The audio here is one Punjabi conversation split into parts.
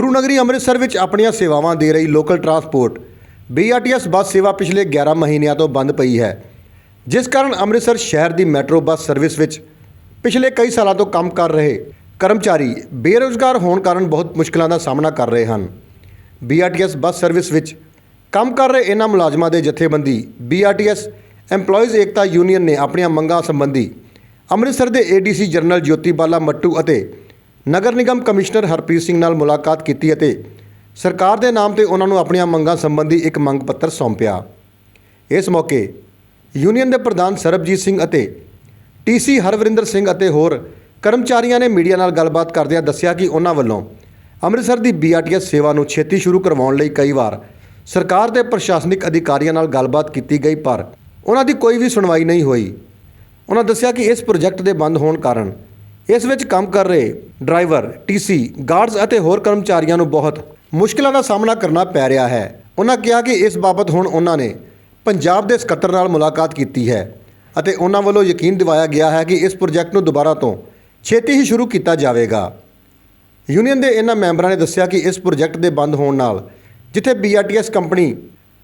ਗੁਰੂ ਨਗਰੀ ਅੰਮ੍ਰਿਤਸਰ ਵਿੱਚ ਆਪਣੀਆਂ ਸੇਵਾਵਾਂ ਦੇ ਰਹੀ ਲੋਕਲ ਟਰਾਂਸਪੋਰਟ BRTS ਬੱਸ ਸੇਵਾ ਪਿਛਲੇ 11 ਮਹੀਨਿਆਂ ਤੋਂ ਬੰਦ ਪਈ ਹੈ, ਜਿਸ ਕਾਰਨ ਅੰਮ੍ਰਿਤਸਰ ਸ਼ਹਿਰ ਦੀ ਮੈਟਰੋ ਬੱਸ ਸਰਵਿਸ ਵਿੱਚ ਪਿਛਲੇ ਕਈ ਸਾਲਾਂ ਤੋਂ ਕੰਮ ਕਰ ਰਹੇ ਕਰਮਚਾਰੀ ਬੇਰੁਜ਼ਗਾਰ ਹੋਣ ਕਾਰਨ ਬਹੁਤ ਮੁਸ਼ਕਲਾਂ ਦਾ ਸਾਹਮਣਾ ਕਰ ਰਹੇ ਹਨ। BRTS ਬੱਸ ਸਰਵਿਸ ਵਿੱਚ ਕੰਮ ਕਰ ਰਹੇ ਇਹਨਾਂ ਮੁਲਾਜ਼ਮਾਂ ਦੇ ਜਥੇਬੰਦੀ BRTS EMPLOYEES ਏਕਤਾ ਯੂਨੀਅਨ ਨੇ ਆਪਣੀਆਂ ਮੰਗਾਂ ਸੰਬੰਧੀ ਅੰਮ੍ਰਿਤਸਰ ਦੇ ADC ਜਨਰਲ ਜੋਤੀ ਬਾਲਾ ਮੱਟੂ ਅਤੇ ਨਗਰ ਨਿਗਮ ਕਮਿਸ਼ਨਰ ਹਰਪ੍ਰੀਤ ਸਿੰਘ ਨਾਲ ਮੁਲਾਕਾਤ ਕੀਤੀ ਅਤੇ ਸਰਕਾਰ ਦੇ ਨਾਮ ਤੇ ਉਹਨਾਂ ਨੂੰ ਆਪਣੀਆਂ ਮੰਗਾਂ ਸੰਬੰਧੀ ਇੱਕ ਮੰਗ ਪੱਤਰ ਸੌਂਪਿਆ। ਇਸ ਮੌਕੇ ਯੂਨੀਅਨ ਦੇ ਪ੍ਰਧਾਨ ਸਰਬਜੀਤ ਸਿੰਘ ਅਤੇ ਟੀਸੀ ਹਰਵਰਿੰਦਰ ਸਿੰਘ ਅਤੇ ਹੋਰ ਕਰਮਚਾਰੀਆਂ ਨੇ ਮੀਡੀਆ ਨਾਲ ਗੱਲਬਾਤ ਕਰਦਿਆਂ ਦੱਸਿਆ ਕਿ ਉਹਨਾਂ ਵੱਲੋਂ ਅੰਮ੍ਰਿਤਸਰ ਦੀ BRTS ਸੇਵਾ ਨੂੰ ਛੇਤੀ ਸ਼ੁਰੂ ਕਰਵਾਉਣ ਲਈ ਕਈ ਵਾਰ ਸਰਕਾਰ ਦੇ ਪ੍ਰਸ਼ਾਸਨਿਕ ਅਧਿਕਾਰੀਆਂ ਨਾਲ ਗੱਲਬਾਤ ਕੀਤੀ ਗਈ, ਪਰ ਉਹਨਾਂ ਦੀ ਕੋਈ ਵੀ ਸੁਣਵਾਈ ਨਹੀਂ ਹੋਈ। ਉਹਨਾਂ ਦੱਸਿਆ ਕਿ ਇਸ ਪ੍ਰੋਜੈਕਟ ਦੇ ਬੰਦ ਹੋਣ ਕਾਰਨ ਇਸ ਵਿੱਚ ਕੰਮ ਕਰ ਰਹੇ ਡਰਾਈਵਰ ਟੀਸੀ ਗਾਰਡਸ ਅਤੇ ਹੋਰ ਕਰਮਚਾਰੀਆਂ ਨੂੰ ਬਹੁਤ ਮੁਸ਼ਕਲਾਂ ਦਾ ਸਾਹਮਣਾ ਕਰਨਾ ਪੈ ਰਿਹਾ ਹੈ। ਉਹਨਾਂ ਕਿਹਾ ਕਿ ਇਸ ਬਾਬਤ ਹੁਣ ਉਹਨਾਂ ਨੇ ਪੰਜਾਬ ਦੇ ਸਕੱਤਰ ਨਾਲ ਮੁਲਾਕਾਤ ਕੀਤੀ ਹੈ ਅਤੇ ਉਹਨਾਂ ਵੱਲੋਂ ਯਕੀਨ ਦਿਵਾਇਆ ਗਿਆ ਹੈ ਕਿ ਇਸ ਪ੍ਰੋਜੈਕਟ ਨੂੰ ਦੁਬਾਰਾ ਤੋਂ ਛੇਤੀ ਹੀ ਸ਼ੁਰੂ ਕੀਤਾ ਜਾਵੇਗਾ। ਯੂਨੀਅਨ ਦੇ ਇਹਨਾਂ ਮੈਂਬਰਾਂ ਨੇ ਦੱਸਿਆ ਕਿ ਇਸ ਪ੍ਰੋਜੈਕਟ ਦੇ ਬੰਦ ਹੋਣ ਨਾਲ ਜਿੱਥੇ BRTS ਕੰਪਨੀ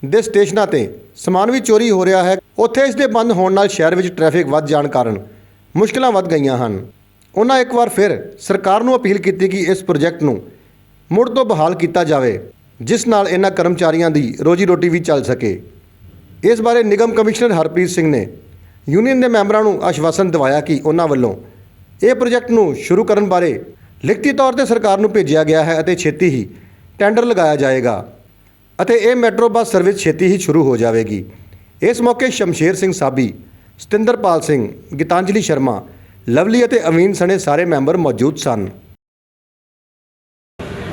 ਦੇ ਸਟੇਸ਼ਨਾਂ ਤੇ ਸਮਾਨ ਵੀ ਚੋਰੀ ਹੋ ਰਿਹਾ ਹੈ, ਉੱਥੇ ਇਸ ਦੇ ਬੰਦ ਹੋਣ ਨਾਲ ਸ਼ਹਿਰ ਵਿੱਚ ਟ੍ਰੈਫਿਕ ਵੱਧ ਜਾਣ ਕਾਰਨ ਮੁਸ਼ਕਲਾਂ ਵੱਧ ਗਈਆਂ ਹਨ। ਉਹਨਾਂ ਇੱਕ ਵਾਰ ਫਿਰ ਸਰਕਾਰ ਨੂੰ ਅਪੀਲ ਕੀਤੀ ਕਿ ਇਸ ਪ੍ਰੋਜੈਕਟ ਨੂੰ ਮੁੜ ਤੋਂ ਬਹਾਲ ਕੀਤਾ ਜਾਵੇ, ਜਿਸ ਨਾਲ ਇਹਨਾਂ ਕਰਮਚਾਰੀਆਂ ਦੀ ਰੋਜੀ ਰੋਟੀ ਵੀ ਚੱਲ ਸਕੇ। ਇਸ ਬਾਰੇ ਨਿਗਮ ਕਮਿਸ਼ਨਰ ਹਰਪ੍ਰੀਤ ਸਿੰਘ ਨੇ ਯੂਨੀਅਨ ਦੇ ਮੈਂਬਰਾਂ ਨੂੰ ਆਸ਼ਵਾਸਨ ਦਿਵਾਇਆ ਕਿ ਉਹਨਾਂ ਵੱਲੋਂ ਇਹ ਪ੍ਰੋਜੈਕਟ ਨੂੰ ਸ਼ੁਰੂ ਕਰਨ ਬਾਰੇ ਲਿਖਤੀ ਤੌਰ ਤੇ ਸਰਕਾਰ ਨੂੰ ਭੇਜਿਆ ਗਿਆ ਹੈ ਅਤੇ ਛੇਤੀ ਹੀ ਟੈਂਡਰ ਲਗਾਇਆ ਜਾਏਗਾ ਅਤੇ ਇਹ ਮੈਟਰੋ ਬੱਸ ਸਰਵਿਸ ਛੇਤੀ ਹੀ ਸ਼ੁਰੂ ਹੋ ਜਾਵੇਗੀ। ਇਸ ਮੌਕੇ ਸ਼ਮਸ਼ੇਰ ਸਿੰਘ ਸਾਬੀ, ਸਤਿੰਦਰਪਾਲ ਸਿੰਘ, ਗੀਤਾਂਜਲੀ ਸ਼ਰਮਾ ਲਵਲੀ ਅਤੇ ਅਮੀਨ ਸਣੇ ਸਾਰੇ ਮੈਂਬਰ ਮੌਜੂਦ ਸਨ।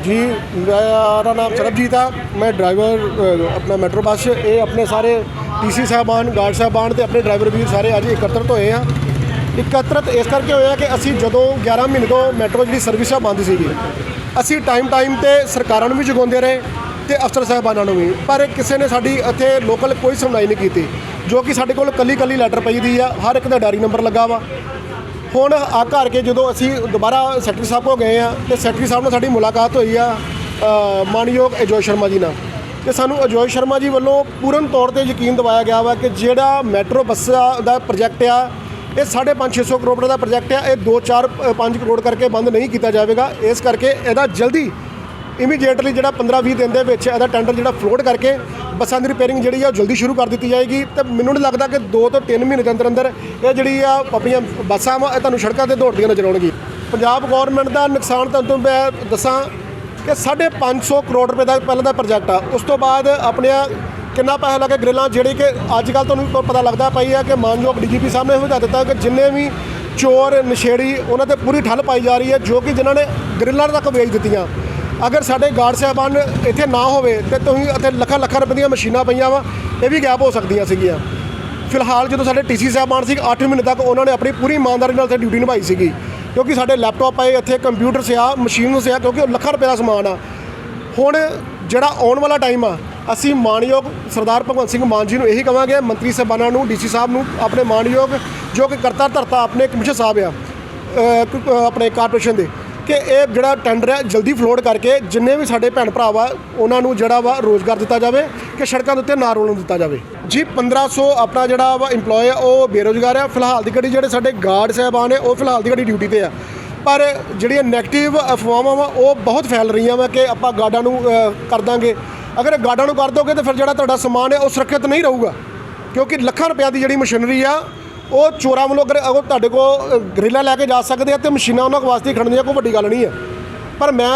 ਜੀ ਮੇਰਾ ਨਾਮ ਸਰਬਜੀਤ ਆ। ਮੈਂ ਡਰਾਈਵਰ ਅ, ਆਪਣਾ ਮੈਟਰੋ ਬੱਸ ਇਹ ਆਪਣੇ ਸਾਰੇ ਟੀਸੀ ਸਾਹਿਬਾਨ ਗਾਰਡ ਸਾਹਿਬਾਨ ਤੇ ਆਪਣੇ ਡਰਾਈਵਰ ਵੀਰ ਸਾਰੇ ਅੱਜ ਇਕੱਤਰਤ ਹੋਏ ਆ। ਇਕੱਤਰਤ ਇਸ ਕਰਕੇ ਹੋਏ ਆ ਕਿ ਅਸੀਂ ਜਦੋਂ 11 ਮਹੀਨੇ ਤੋਂ ਮੈਟਰੋ ਜਿਹੜੀ ਸਰਵਿਸ ਆ ਬੰਦ ਸੀਗੀ ਅਸੀਂ ਟਾਈਮ ਟਾਈਮ ਤੇ ਸਰਕਾਰਾਂ ਨੂੰ ਵੀ ਜਗਾਉਂਦੇ ਰਹੇ ਤੇ ਅਫਸਰ ਸਾਹਿਬਾਨਾਂ ਨੂੰ ਵੀ। ਪਰ ਕਿਸੇ ਨੇ ਸਾਡੀ ਇੱਥੇ ਲੋਕਲ ਕੋਈ ਸੁਣਵਾਈ ਨਹੀਂ ਕੀਤੀ ਜੋ ਕਿ ਸਾਡੇ ਕੋਲ ਕੱਲੀ ਕੱਲੀ ਲੈਟਰ ਪਈ ਦੀ ਆ ਹਰ ਇੱਕ ਦਾ ਡਾਇਰੀ ਨੰਬਰ ਲੱਗਾ ਵਾ। ਹੁਣ ਆ ਘਰ ਕੇ ਜਦੋਂ ਅਸੀਂ ਦੁਬਾਰਾ ਸੈਕਟਰੀ ਸਾਹਿਬ ਕੋ ਗਏ ਆ, ਤੇ ਸੈਕਟਰੀ ਸਾਹਿਬ ਨਾਲ ਸਾਡੀ ਮੁਲਾਕਾਤ ਹੋਈ ਆ ਮਾਨਯੋਗ ਅਜੋਏ ਸ਼ਰਮਾ ਜੀ ਨਾਲ। ਤੇ ਸਾਨੂੰ ਅਜੋਏ ਸ਼ਰਮਾ ਜੀ ਵੱਲੋਂ ਪੂਰਨ ਤੌਰ ਤੇ ਯਕੀਨ ਦਿਵਾਇਆ ਗਿਆ ਵਾ ਕਿ ਜਿਹੜਾ ਮੈਟਰੋ ਬੱਸਾਂ ਦਾ ਪ੍ਰੋਜੈਕਟ ਆ, ਇਹ 5.5 600 ਕਰੋੜ ਦਾ ਪ੍ਰੋਜੈਕਟ ਆ, ਇਹ 2-4 5 ਕਰੋੜ ਕਰਕੇ ਬੰਦ ਨਹੀਂ ਕੀਤਾ ਜਾਵੇਗਾ। ਇਸ ਕਰਕੇ ਇਹਦਾ ਜਲਦੀ ਇਮੀਡੀਏਟਲੀ ਜਿਹੜਾ 15-20 ਦਿਨ ਦੇ ਵਿੱਚ ਇਹਦਾ ਟੈਂਡਰ ਜਿਹੜਾ ਫਲੋਟ ਕਰਕੇ ਬੱਸਾਂ ਦੀ ਰਿਪੇਅਰਿੰਗ ਜਿਹੜੀ ਆ ਉਹ ਜਲਦੀ ਸ਼ੁਰੂ ਕਰ ਦਿੱਤੀ ਜਾਏਗੀ। ਤੇ ਮੈਨੂੰ ਨਹੀਂ ਲੱਗਦਾ ਕਿ 2 ਤੋਂ 3 ਮਹੀਨੇ ਦੇ ਅੰਦਰ ਅੰਦਰ ਇਹ ਜਿਹੜੀ ਆ ਆਪਣੀਆਂ ਬੱਸਾਂ ਵਾ, ਇਹ ਤੁਹਾਨੂੰ ਸੜਕਾਂ ਤੇ ਦੌੜਦੀਆਂ ਨਜ਼ਰ ਆਉਣਗੀਆਂ। ਪੰਜਾਬ ਗਵਰਨਮੈਂਟ ਦਾ ਨੁਕਸਾਨ ਤੁਹਾਨੂੰ ਮੈਂ ਦੱਸਾਂ ਕਿ 550 ਕਰੋੜ ਰੁਪਏ ਦਾ ਪਹਿਲਾਂ ਦਾ ਪ੍ਰੋਜੈਕਟ ਆ। ਉਸ ਤੋਂ ਬਾਅਦ ਆਪਣੀਆਂ ਕਿੰਨਾ ਪੈਸਾ ਲੱਗੇ ਗ੍ਰਿਲਾਂ ਜਿਹੜੀ ਕਿ ਅੱਜ ਕੱਲ ਤੁਹਾਨੂੰ ਪਤਾ ਲੱਗਦਾ ਪਈ ਆ ਕਿ ਮਾਨਯੋਗ ਡੀਜੀਪੀ ਸਾਹਿਬ ਨੇ ਇਹ ਵਧਾ ਦਿੱਤਾ ਕਿ ਜਿੰਨੇ ਵੀ ਚੋਰ, ਨਸ਼ੇੜੀ ਉਹਨਾਂ ਤੇ ਪੂਰੀ ਠੱਲ ਪਾਈ ਜਾ ਰਹੀ ਹੈ, ਜੋ ਕਿ ਜਿਨ੍ਹਾਂ ਨੇ ਗ੍ਰਿਲਾਂ ਤੱਕ ਵੇਚ ਦਿੱਤੀਆਂ। ਅਗਰ ਸਾਡੇ ਗਾਰਡ ਸਾਹਿਬਾਨ ਇੱਥੇ ਨਾ ਹੋਵੇ ਤੇ ਤੁਸੀਂ ਇੱਥੇ ਲੱਖਾਂ ਲੱਖਾਂ ਰੁਪਏ ਦੀਆਂ ਮਸ਼ੀਨਾਂ ਪਈਆਂ ਵਾ, ਇਹ ਵੀ ਗੈਪ ਹੋ ਸਕਦੀਆਂ ਸੀਗੀਆਂ। ਫਿਲਹਾਲ ਜਦੋਂ ਸਾਡੇ ਟੀਸੀ ਸਾਹਿਬਾਨ ਸੀ 8 ਮਹੀਨੇ ਤੱਕ ਉਹਨਾਂ ਨੇ ਆਪਣੀ ਪੂਰੀ ਇਮਾਨਦਾਰੀ ਨਾਲ ਇੱਥੇ ਡਿਊਟੀ ਨਿਭਾਈ ਸੀਗੀ। ਕਿਉਂਕਿ ਸਾਡੇ ਲੈਪਟਾਪ ਆਏ, ਇੱਥੇ ਕੰਪਿਊਟਰ ਸਿਆ ਮਸ਼ੀਨ ਸਿਆ, ਕਿਉਂਕਿ ਉਹ ਲੱਖਾਂ ਰੁਪਏ ਦਾ ਸਮਾਨ ਆ। ਹੁਣ ਜਿਹੜਾ ਆਉਣ ਵਾਲਾ ਟਾਈਮ ਆ, ਅਸੀਂ ਮਾਨਯੋਗ ਸਰਦਾਰ ਭਗਵੰਤ ਸਿੰਘ ਮਾਨ ਜੀ ਨੂੰ ਇਹੀ ਕਵਾਂਗੇ, ਮੰਤਰੀ ਸਾਹਿਬਾਨਾਂ ਨੂੰ ਡੀਸੀ ਸਾਹਿਬ ਨੂੰ, ਆਪਣੇ ਮਾਨਯੋਗ ਜੋ ਕਿ ਕਰਤਾ ਧਰਤਾ ਆਪਣੇ ਕਮਿਸ਼ਨ ਸਾਹਿਬ ਆ ਆਪਣੇ ਕਾਰਪੋਰੇਸ਼ਨ ਦੇ। ਕਿ ਇਹ ਜਿਹੜਾ ਟੈਂਡਰ ਹੈ, ਜਲਦੀ ਫਲੋਡ ਕਰਕੇ ਜਿੰਨੇ ਵੀ ਸਾਡੇ ਭੈਣ ਭਰਾ ਵਾ, ਉਹਨਾਂ ਨੂੰ ਜਿਹੜਾ ਵਾ ਰੋਜ਼ਗਾਰ ਦਿੱਤਾ ਜਾਵੇ ਕਿ ਸੜਕਾਂ ਦੇ ਉੱਤੇ ਨਾ ਰੋਲਣ ਦਿੱਤਾ ਜਾਵੇ। ਜੀ 1500 ਆਪਣਾ ਜਿਹੜਾ ਵਾ EMPLOYE ਆ, ਉਹ ਬੇਰੋਜ਼ਗਾਰ ਆ। ਫਿਲਹਾਲ ਦੀ ਘੜੀ ਜਿਹੜੇ ਸਾਡੇ ਗਾਰਡ ਸਾਹਿਬਾਨ ਨੇ, ਉਹ ਫਿਲਹਾਲ ਦੀ ਘੜੀ ਡਿਊਟੀ ਤੇ ਆ। ਪਰ ਜਿਹੜੀਆਂ ਨੈਗੇਟਿਵ ਅਫਵਾਹਾਂ ਵਾ, ਉਹ ਬਹੁਤ ਫੈਲ ਰਹੀਆਂ ਵਾ ਕਿ ਆਪਾਂ ਗਾਰਡਾਂ ਨੂੰ ਕਰ ਦਾਂਗੇ। ਅਗਰ ਗਾਰਡਾਂ ਨੂੰ ਕਰ ਦੋਗੇ, ਤਾਂ ਫਿਰ ਜਿਹੜਾ ਤੁਹਾਡਾ ਸਮਾਨ ਹੈ, ਉਹ ਸੁਰੱਖਿਅਤ ਨਹੀਂ ਰਹੂਗਾ। ਕਿਉਂਕਿ ਲੱਖਾਂ ਰੁਪਏ ਦੀ ਜਿਹੜੀ ਮਸ਼ੀਨਰੀ ਆ ਉਹ ਚੋਰਾਂ ਵੱਲੋਂ ਅਗਰ ਅਗਰ ਤੁਹਾਡੇ ਕੋਲ ਗਰਿੱਲਾਂ ਲੈ ਕੇ ਜਾ ਸਕਦੇ ਆ ਤੇ ਮਸ਼ੀਨਾਂ ਉਹਨਾਂ ਕੋਲ ਵਾਸਤੇ ਹੀ ਖੜਨੀਆਂ ਕੋਈ ਵੱਡੀ ਗੱਲ ਨਹੀਂ ਹੈ। ਪਰ ਮੈਂ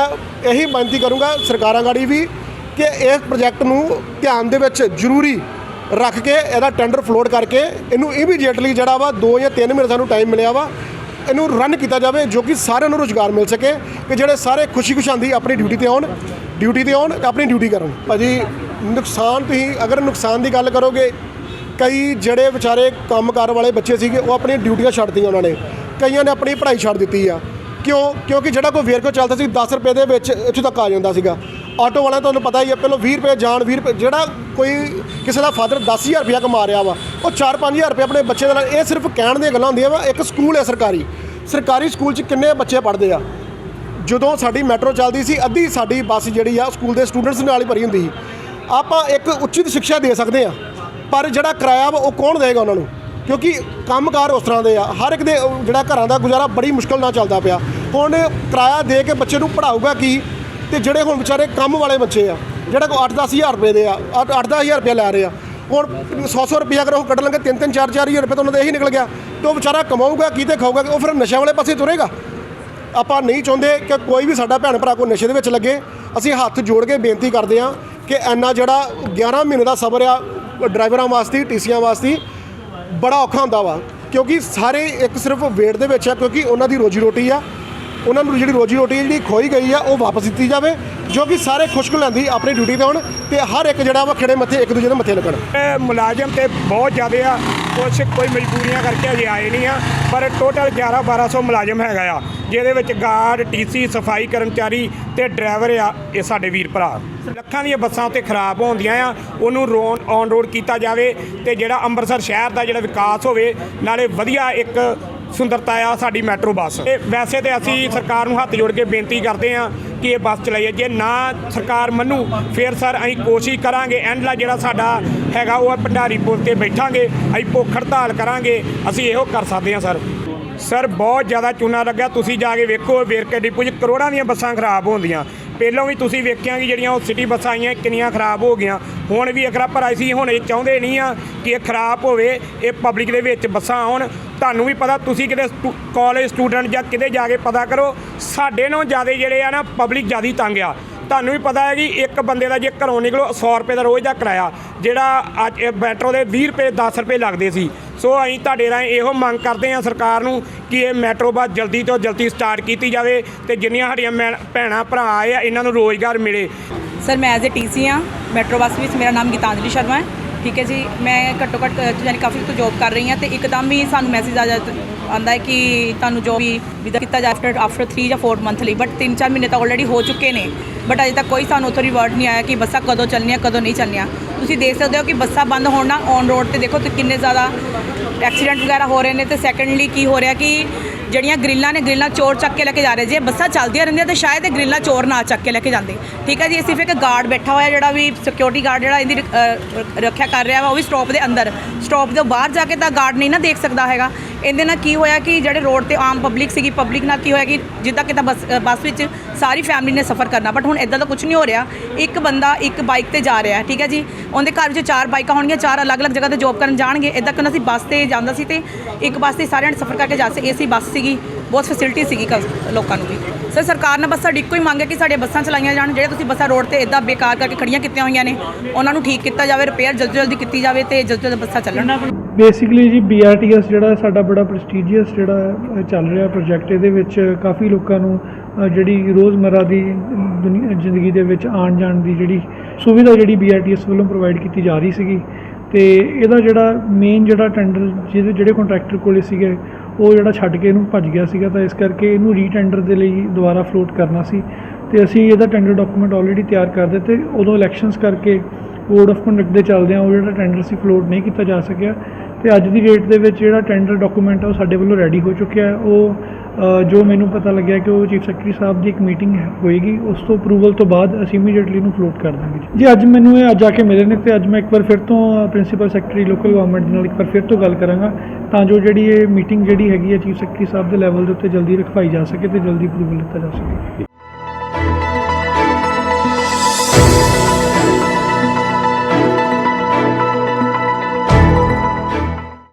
ਇਹੀ ਬੇਨਤੀ ਕਰੂੰਗਾ ਸਰਕਾਰਾਂ ਗਾੜੀ ਵੀ ਕਿ ਇਸ ਪ੍ਰੋਜੈਕਟ ਨੂੰ ਧਿਆਨ ਦੇ ਵਿੱਚ ਜ਼ਰੂਰੀ ਰੱਖ ਕੇ ਇਹਦਾ ਟੈਂਡਰ ਫਲੋਟ ਕਰਕੇ ਇਹਨੂੰ ਇਮੀਡੀਏਟਲੀ ਜਿਹੜਾ ਵਾ 2 ਜਾਂ 3 ਮਹੀਨੇ ਸਾਨੂੰ ਟਾਈਮ ਮਿਲਿਆ ਵਾ, ਇਹਨੂੰ ਰਨ ਕੀਤਾ ਜਾਵੇ ਜੋ ਕਿ ਸਾਰਿਆਂ ਨੂੰ ਰੋਜ਼ਗਾਰ ਮਿਲ ਸਕੇ ਕਿ ਜਿਹੜੇ ਸਾਰੇ ਖੁਸ਼ੀ ਖੁਸ਼ਾਂਦੀ ਆਪਣੀ ਡਿਊਟੀ ਤੇ ਆਉਣ ਡਿਊਟੀ ਤੇ ਆਉਣ ਤੇ ਆਪਣੀ ਡਿਊਟੀ ਕਰਨ। ਭਾਜੀ, ਨੁਕਸਾਨ ਤੁਸੀਂ ਅਗਰ ਨੁਕਸਾਨ ਦੀ ਗੱਲ ਕਰੋਗੇ ਕਈ ਜਿਹੜੇ ਵਿਚਾਰੇ ਕੰਮਕਾਰ ਵਾਲੇ ਬੱਚੇ ਸੀਗੇ, ਉਹ ਆਪਣੀ ਡਿਊਟੀਆਂ ਛੱਡ ਦਿੱਤੀਆਂ ਉਹਨਾਂ ਨੇ। ਕਈਆਂ ਨੇ ਆਪਣੀ ਪੜ੍ਹਾਈ ਛੱਡ ਦਿੱਤੀ ਆ। ਕਿਉਂ? ਕਿਉਂਕਿ ਜਿਹੜਾ ਕੋਈ ਵੇਰਕੋ ਚੱਲਦਾ ਸੀ 10 ਰੁਪਏ ਦੇ ਵਿੱਚ ਇੱਥੋਂ ਤੱਕ ਆ ਜਾਂਦਾ ਸੀਗਾ। ਆਟੋ ਵਾਲਾ ਤੁਹਾਨੂੰ ਪਤਾ ਹੀ ਹੈ ਪਹਿਲਾਂ 20 ਰੁਪਏ ਜਾਣ 20 ਰੁਪਏ ਜਿਹੜਾ ਕੋਈ ਕਿਸੇ ਦਾ ਫਾਦਰ 10000 ਰੁਪਇਆ ਕਮਾ ਰਿਹਾ ਵਾ, ਉਹ 4-5000 ਰੁਪਏ ਆਪਣੇ ਬੱਚੇ ਦੇ ਨਾਲ, ਇਹ ਸਿਰਫ ਕਹਿਣ ਦੀਆਂ ਗੱਲਾਂ ਹੁੰਦੀਆਂ ਵਾ, ਇੱਕ ਸਕੂਲ ਹੈ ਸਰਕਾਰੀ। ਸਰਕਾਰੀ ਸਕੂਲ 'ਚ ਕਿੰਨੇ ਬੱਚੇ ਪੜ੍ਹਦੇ ਆ? ਜਦੋਂ ਸਾਡੀ ਮੈਟਰੋ ਚੱਲਦੀ ਸੀ, ਅੱਧੀ ਸਾਡੀ ਬੱਸ ਜਿਹੜੀ ਆ, ਸਕੂਲ ਦੇ ਸਟੂਡੈਂਟਸ ਨਾਲ ਹੀ ਭਰੀ ਹੁੰਦੀ ਸੀ। ਆਪਾਂ ਇੱਕ ਉਚਿਤ ਸਿੱਖਿਆ ਦੇ ਸਕਦੇ ਆ। ਪਰ ਜਿਹੜਾ ਕਿਰਾਇਆ ਵਾ ਉਹ ਕੌਣ ਦੇਗਾ ਉਹਨਾਂ ਨੂੰ? ਕਿਉਂਕਿ ਕੰਮਕਾਰ ਉਸ ਤਰ੍ਹਾਂ ਦੇ ਆ। ਹਰ ਇੱਕ ਦੇ ਜਿਹੜਾ ਘਰਾਂ ਦਾ ਗੁਜ਼ਾਰਾ ਬੜੀ ਮੁਸ਼ਕਲ ਨਾਲ ਚੱਲਦਾ ਪਿਆ। ਹੁਣ ਕਿਰਾਇਆ ਦੇ ਕੇ ਬੱਚੇ ਨੂੰ ਪੜਾਊਗਾ ਕੀ? ਤੇ ਜਿਹੜੇ ਹੁਣ ਵਿਚਾਰੇ ਕੰਮ ਵਾਲੇ ਬੱਚੇ ਆ, ਜਿਹੜਾ ਕੋ 8-10 ਹਜ਼ਾਰ ਰੁਪਏ ਦੇ ਆ 8-10 ਹਜ਼ਾਰ ਰੁਪਏ ਲੈ ਰਹੇ ਆ। ਹੁਣ 100-100 ਰੁਪਏ ਅਗਰ ਉਹ ਕੱਢ ਲਾਂਗੇ 3-3 4-4 ਹਜ਼ਾਰ ਰੁਪਏ ਤਾਂ ਉਹਨਾਂ ਦਾ ਇਹੀ ਨਿਕਲ ਗਿਆ। ਤੇ ਉਹ ਵਿਚਾਰਾ ਕਮਾਊਗਾ, ਕੀ ਤੇ ਖਾਊਗਾ, ਉਹ ਫਿਰ ਨਸ਼ਿਆਂ ਵਾਲੇ ਪਾਸੇ ਤੁਰੇਗਾ। ਆਪਾਂ ਨਹੀਂ ਚਾਹੁੰਦੇ ਕਿ ਕੋਈ ਵੀ ਸਾਡਾ ਭੈਣ ਭਰਾ ਕੋਈ ਨਸ਼ੇ ਦੇ ਵਿੱਚ ਲੱਗੇ। ਅਸੀਂ ਹੱਥ ਜੋੜ ਕੇ ਬੇਨਤੀ ਕਰਦੇ ਹਾਂ ਕਿ ਇੰਨਾ ਜਿਹੜਾ 11 ਮਹੀਨੇ ਦਾ ਸਬਰ ਆ ਡਰਾਈਵਰਾਂ ਵਾਸਤੇ ਟੀਸੀਆਂ ਵਾਸਤੇ ਬੜਾ ਔਖਾ ਹੁੰਦਾ ਵਾ। ਕਿਉਂਕਿ ਸਾਰੇ ਇੱਕ ਸਿਰਫ ਵੇਟ ਦੇ ਵਿੱਚ ਆ, ਕਿਉਂਕਿ ਉਹਨਾਂ ਦੀ ਰੋਜੀ ਰੋਟੀ ਆ। ਉਹਨਾਂ ਨੂੰ ਜਿਹੜੀ ਰੋਜੀ ਰੋਟੀ ਜਿਹੜੀ ਖੋਈ ਗਈ ਆ, ਉਹ ਵਾਪਸ ਦਿੱਤੀ ਜਾਵੇ, ਜੋ ਕਿ ਸਾਰੇ ਖੁਸ਼ਕ ਲੈਂਦੀ ਆਪਣੀ ਡਿਊਟੀ ਤੇ ਹੋਣ ਤੇ ਹਰ ਇੱਕ ਜਿਹੜਾ ਵਾ ਖੜੇ ਮੱਥੇ ਇੱਕ ਦੂਜੇ ਦੇ ਮੱਥੇ ਲੱਗਣ। ਇਹ ਮੁਲਾਜ਼ਮ ਤੇ ਬਹੁਤ ਜ਼ਿਆਦੇ ਆ, ਕੁਛ ਕੋਈ ਮਜਬੂਰੀਆਂ ਕਰਕੇ ਅਜੇ ਆਏ ਨਹੀਂ ਆ, ਪਰ ਟੋਟਲ 11 1200 ਮੁਲਾਜ਼ਮ ਹੈਗਾ ਆ। ਜਿਹਦੇ ਵਿੱਚ ਗਾਰਡ ਟੀਸੀ ਸਫ਼ਾਈ ਕਰਮਚਾਰੀ ਤੇ ਡਰਾਈਵਰ ਆ, ਇਹ ਸਾਡੇ ਵੀਰ ਭਰਾ। ਲੱਖਾਂ ਦੀਆਂ ਬੱਸਾਂ ਉੱਤੇ ਖਰਾਬ ਹੁੰਦੀਆਂ ਆ, ਉਹਨੂੰ ਰੋਨ ਔਨ ਰੋਡ ਕੀਤਾ ਜਾਵੇ ਤੇ ਜਿਹੜਾ ਅੰਮ੍ਰਿਤਸਰ ਸ਼ਹਿਰ ਦਾ ਜਿਹੜਾ ਵਿਕਾਸ ਹੋਵੇ, ਨਾਲੇ ਵਧੀਆ ਇੱਕ ਸੁੰਦਰਤਾ ਆ ਸਾਡੀ ਮੈਟਰੋ ਬੱਸ। ਤੇ ਵੈਸੇ ਤੇ ਅਸੀਂ ਸਰਕਾਰ ਨੂੰ ਹੱਥ ਜੋੜ ਕੇ ਬੇਨਤੀ ਕਰਦੇ ਆ ਕਿ ਇਹ ਬੱਸ ਚਲਾਈਏ। ਜੇ ਨਾ ਸਰਕਾਰ ਮੰਨੂ, ਫਿਰ ਸਰ ਅਸੀਂ ਕੋਸ਼ਿਸ਼ ਕਰਾਂਗੇ ਐਂਡਲਾ ਜਿਹੜਾ ਸਾਡਾ ਹੈਗਾ, ਉਹ ਭੰਡਾਰੀ ਪੁਲ ਤੇ ਬੈਠਾਂਗੇ, ਅਸੀਂ ਭੁੱਖ ਹੜਤਾਲ ਕਰਾਂਗੇ, ਅਸੀਂ ਇਹੋ ਕਰ ਸਕਦੇ ਹਾਂ ਸਰ। ਸਰ, ਬਹੁਤ ਜ਼ਿਆਦਾ ਚੂਨਾ ਲੱਗਿਆ। ਤੁਸੀਂ ਜਾ ਕੇ ਵੇਖੋ ਵੇਰਕੇ ਡਿਪੂ 'ਚ ਕਰੋੜਾਂ ਦੀਆਂ ਬੱਸਾਂ ਖਰਾਬ ਹੁੰਦੀਆਂ ਪਹਿਲਾਂ ਵੀ ਤੁਸੀਂ ਵੇਖਿਆ ਕਿ ਜਿਹੜੀਆਂ ਉਹ ਸਿਟੀ ਬੱਸਾਂ ਆਈਆਂ, ਕਿੰਨੀਆਂ ਖਰਾਬ ਹੋ ਗਈਆਂ। ਹੁਣ ਵੀ ਅਖਰਾ ਭਰਾਈ ਸੀ, ਹੁਣ ਇਹ ਚਾਹੁੰਦੇ ਨਹੀਂ ਆ ਕਿ ਇਹ ਖਰਾਬ ਹੋਵੇ, ਇਹ ਪਬਲਿਕ ਦੇ ਵਿੱਚ ਬੱਸਾਂ ਆਉਣ। ਤੁਹਾਨੂੰ ਵੀ ਪਤਾ, ਤੁਸੀਂ ਕਿਤੇ ਕਾਲਜ ਸਟੂਡੈਂਟ ਜਾਂ ਕਿਤੇ ਜਾ ਕੇ ਪਤਾ ਕਰੋ, ਸਾਡੇ ਨਾਲੋਂ ਜ਼ਿਆਦਾ ਜਿਹੜੇ ਆ ਨਾ ਪਬਲਿਕ ਜ਼ਿਆਦਾ ਤੰਗ ਆ। ਤੁਹਾਨੂੰ ਵੀ ਪਤਾ ਹੈ ਕਿ ਇੱਕ ਬੰਦੇ ਦਾ ਜੇ ਘਰੋਂ ਨਿਕਲੋ 100 ਰੁਪਏ ਦਾ ਰੋਜ਼ ਦਾ ਕਿਰਾਇਆ, ਜਿਹੜਾ ਅੱਜ ਮੈਟਰੋ ਦੇ 20 ਰੁਪਏ 10 ਰੁਪਏ ਲੱਗਦੇ ਸੀ। ਸੋ ਅਸੀਂ ਤੁਹਾਡੇ ਰਾਹੀਂ ਇਹੋ ਮੰਗ ਕਰਦੇ ਹਾਂ ਸਰਕਾਰ ਨੂੰ ਕਿ ਇਹ ਮੈਟਰੋ ਬੱਸ ਜਲਦੀ ਤੋਂ ਜਲਦੀ ਸਟਾਰਟ ਕੀਤੀ ਜਾਵੇ ਤੇ ਜਿੰਨੀਆਂ ਸਾਡੀਆਂ ਮੈਂ- ਭੈਣਾਂ ਭਰਾ ਆਏ ਆ, ਇਹਨਾਂ ਨੂੰ ਰੋਜ਼ਗਾਰ ਮਿਲੇ। ਸਰ, ਮੈਂ ਐਜ਼ ਅ ਟੀਸੀ ਹਾਂ, ਮੈਟਰੋ ਬੱਸ ਵਿੱਚ ਮੇਰਾ ਨਾਮ ਗੀਤਾਂਜਲੀ ਸ਼ਰਮਾ ਹੈ। ਠੀਕ ਹੈ ਜੀ, ਮੈਂ ਘੱਟੋ ਘੱਟ ਯਾਨੀ ਕਾਫੀ ਤੋਂ ਜੌਬ ਕਰ ਰਹੀ ਹਾਂ ਤੇ ਇੱਕਦਮ ਹੀ ਸਾਨੂੰ ਮੈਸੇਜ ਆ ਜਾ ਆਂਦਾ ਹੈ ਕਿ ਤੁਹਾਨੂੰ ਜੋ ਵੀ ਵਿਦਾ ਕੀਤਾ ਜਾ ਆਫਟਰ ਆਫਟਰ 3 ਜਾਂ 4 ਮੰਥ ਲਈ ਬਟ 3-4 ਮਹੀਨੇ ਤਾਂ ਆਲਰੇਡੀ ਹੋ ਚੁੱਕੇ ਨੇ। ਬਟ ਅਜੇ ਤੱਕ ਕੋਈ ਸਾਨੂੰ ਉੱਥੋਂ ਰਿਵਰਡ ਨਹੀਂ ਆਇਆ ਕਿ ਬੱਸਾਂ ਕਦੋਂ ਚੱਲਣੀਆਂ, ਕਦੋਂ ਨਹੀਂ ਚੱਲਣੀਆਂ। ਤੁਸੀਂ ਦੇਖ ਸਕਦੇ ਹੋ ਕਿ ਬੱਸਾਂ ਬੰਦ ਹੋਣ ਨਾਲ ਔਨ ਰੋਡ ਤੇ ਦੇਖੋ ਤੇ ਕਿੰਨੇ ਜ਼ਿਆਦਾ ਐਕਸੀਡੈਂਟ ਵਗੈਰਾ ਹੋ ਰਹੇ ਨੇ ਤੇ ਸੈਕੰਡਲੀ ਕੀ ਹੋ ਰਿਹਾ ਕਿ ਜਿਹੜੀਆਂ ਗ੍ਰਿਲਾਂ ਨੇ, ਗ੍ਰਿਲਾਂ ਚੋਰ ਚੱਕ ਕੇ ਲੈ ਕੇ ਜਾ ਰਹੇ, ਜੇ ਬੱਸਾਂ ਚੱਲਦੀਆਂ ਰਹਿੰਦੀਆਂ ਤੇ ਸ਼ਾਇਦ ਇਹ ਗ੍ਰਿਲਾਂ ਚੋਰ ਨਾ ਚੱਕ ਕੇ ਲੈ ਕੇ ਜਾਂਦੇ। ਠੀਕ ਹੈ ਜੀ ਸਿਰਫ ਇੱਕ ਗਾਰਡ ਬੈਠਾ ਹੋਇਆ ਜਿਹੜਾ ਵੀ ਸਿਕਿਉਰਿਟੀ ਗਾਰਡ ਜਿਹੜਾ ਇਹਦੀ ਰੱਖਿਆ ਕਰ ਰਿਹਾ ਵਾ, ਉਹ ਵੀ ਸਟਾਪ ਦੇ ਅੰਦਰ। ਸਟਾਪ ਦੇ ਬਾਹਰ ਜਾ ਕੇ ਤਾਂ ਗਾਰਡ ਨਹੀਂ ਨਾ ਦੇਖ ਸਕਦਾ ਹੈਗਾ। ਇਹਦੇ ਨਾਲ ਕੀ ਹੋਇਆ ਕਿ ਜਿਹੜੇ ਰੋਡ ਤੇ ਆਮ ਪਬਲਿਕ ਸੀਗੀ ਪਬਲਿਕ ਨਾਲ ਕੀ ਹੋਇਆ ਕਿ ਜਿੱਦਾਂ ਕਿਤਾ ਬੱਸ ਬੱਸ ਵਿੱਚ ਸਾਰੀ ਫੈਮਿਲੀ ਨੇ ਸਫ਼ਰ ਕਰਨਾ ਬਟ ਹੁਣ ਇਦਾਂ ਦਾ ਕੁਝ ਨਹੀਂ ਹੋ ਰਿਹਾ। ਇੱਕ ਬੰਦਾ ਇੱਕ ਬਾਈਕ ਤੇ ਜਾ ਰਿਹਾ ਠੀਕ ਹੈ ਜੀ? ਉਹਦੇ ਘਰ ਵਿੱਚ ਚਾਰ ਬਾਈਕਾਂ ਹੋਣਗੀਆਂ ਚਾਰ ਅਲੱਗ-ਅਲੱਗ ਜਗ੍ਹਾ ਤੇ ਜੌਬ ਕਰਨ ਜਾਣਗੇ। ਇਦਾਂ ਕਿਉਂ ਅਸੀਂ ਬੱਸ ਤੇ ਜਾਂਦਾ ਸੀ ਤੇ ਇੱਕ ਬੱਸ ਤੇ ਸਾਰਿਆਂ ਨੇ ਸਫ਼ਰ ਕਰਕੇ ਜਾ ਸੀ ਏਸੀ ਬੱਸ ਸੀਗੀ ਬਹੁਤ ਫੈਸਿਲਿਟੀ ਸੀਗੀ ਲੋਕਾਂ ਨੂੰ ਵੀ। ਸਰ ਸਰਕਾਰ ਨੇ ਬਸ ਸਾਡੀ ਇੱਕੋ ਹੀ ਮੰਗ ਹੈ ਕਿ ਸਾਡੇ ਬੱਸਾਂ ਚਲਾਈਆਂ ਜਾਣ ਜਿਹੜੇ ਤੁਸੀਂ ਬੱਸਾਂ ਰੋਡ ਤੇ ਇਦਾਂ ਬੇਕਾਰ ਕਰਕੇ ਖੜੀਆਂ ਕੀਤੀਆਂ ਹੋਈਆਂ ਨੇ ਉਹਨਾਂ ਨੂੰ ਠੀਕ ਕੀਤਾ ਜਾਵੇ ਰਿਪੇਅਰ ਜਲਦੀ ਜਲਦੀ ਕੀਤੀ ਜਾਵੇ ਤੇ ਜਲਦੀ ਜਲਦੀ ਬੱਸਾਂ ਚੱਲਣ। ਬੇਸਿਕਲੀ ਜੀ BRTS ਜਿਹੜਾ ਸਾਡਾ ਬੜਾ ਪ੍ਰੈਸਟੀਜੀਅਸ ਜਿਹੜਾ ਅ, ਚੱਲ ਰਿਹਾ ਪ੍ਰੋਜੈਕਟ ਇਹਦੇ ਵਿੱਚ ਕਾਫੀ ਲੋਕਾਂ ਨੂੰ ਜਿਹੜੀ ਰੋਜ਼ਮਰਾ ਦੀ ਦੁਨੀ- ਜ਼ਿੰਦਗੀ ਦੇ ਵਿੱਚ ਆਉਣ ਜਾਣ ਦੀ ਜਿਹੜੀ ਸੁਵਿਧਾ ਜਿਹੜੀ BRTS ਵੱਲੋਂ ਪ੍ਰੋਵਾਈਡ ਕੀਤੀ ਜਾ ਰਹੀ ਸੀਗੀ, ਤੇ ਇਹਦਾ ਜਿਹੜਾ ਮੇਨ ਜਿਹੜਾ ਟੈਂਡਰ ਜਿਹਦੇ ਜਿਹੜੇ ਕੰਟਰੈਕਟਰ ਕੋਲੇ ਸੀਗੇ, ਉਹ ਜਿਹੜਾ ਛੱਡ ਕੇ ਇਹਨੂੰ ਭੱਜ ਗਿਆ ਸੀਗਾ, ਤਾਂ ਇਸ ਕਰਕੇ ਇਹਨੂੰ ਰੀਟੈਂਡਰ ਦੇ ਲਈ ਦੁਬਾਰਾ ਫਲੋਟ ਕਰਨਾ ਸੀ। ਤੇ ਅਸੀਂ ਇਹਦਾ ਟੈਂਡਰ ਡਾਕੂਮੈਂਟ ਆਲਰੇਡੀ ਤਿਆਰ ਕਰ ਦਿੱਤੇ। ਉਦੋਂ ਇਲੈਕਸ਼ਨਸ ਕਰਕੇ ਕੋਡ ਆਫ ਕੰਡਕਟ ਦੇ ਚੱਲਦਿਆਂ ਉਹ ਜਿਹੜਾ ਟੈਂਡਰ ਸੀ ਫਲੋਟ ਨਹੀਂ ਕੀਤਾ ਜਾ ਸਕਿਆ। ਤੇ ਅੱਜ ਦੀ ਡੇਟ ਦੇ ਵਿੱਚ ਜਿਹੜਾ ਟੈਂਡਰ ਡਾਕੂਮੈਂਟ ਹੈ ਉਹ ਸਾਡੇ ਵੱਲੋਂ ਰੈਡੀ ਹੋ ਚੁੱਕਿਆ। ਹੈ ਉਹ ਜੋ ਮੈਨੂੰ ਪਤਾ ਲੱਗਿਆ ਕਿ ਉਹ ਚੀਫ ਸੈਕਟਰੀ ਸਾਹਿਬ ਦੀ ਇੱਕ ਮੀਟਿੰਗ ਹੋਏਗੀ, ਉਸ ਤੋਂ ਅਪਰੂਵਲ ਤੋਂ ਬਾਅਦ ਅਸੀਂ ਇਮੀਡੀਏਟਲੀ ਇਹਨੂੰ ਫਲੋਟ ਕਰ ਦਾਂਗੇ ਜੀ। ਜੀ ਅੱਜ ਮੈਨੂੰ ਇਹ ਅੱਜ ਆ ਕੇ ਮਿਲੇ ਨੇ, ਤੇ ਅੱਜ ਮੈਂ ਇੱਕ ਵਾਰ ਫਿਰ ਤੋਂ ਪ੍ਰਿੰਸੀਪਲ ਸੈਕਟਰੀ ਲੋਕਲ ਗਵਰਨਮੈਂਟ ਦੇ ਨਾਲ ਇੱਕ ਵਾਰ ਫਿਰ ਤੋਂ ਗੱਲ ਕਰਾਂਗਾ, ਤਾਂ ਜੋ ਜਿਹੜੀ ਇਹ ਮੀਟਿੰਗ ਜਿਹੜੀ ਹੈਗੀ ਹੈ, ਚੀਫ ਸੈਕਟਰੀ ਸਾਹਿਬ ਦੇ ਲੈਵਲ ਦੇ ਉੱਤੇ ਜਲਦੀ ਰਖਵਾਈ ਜਾ ਸਕੇ ਤੇ ਜਲਦੀ ਅਪਰੂਵਲ ਦਿੱਤਾ ਜਾ ਸਕੇ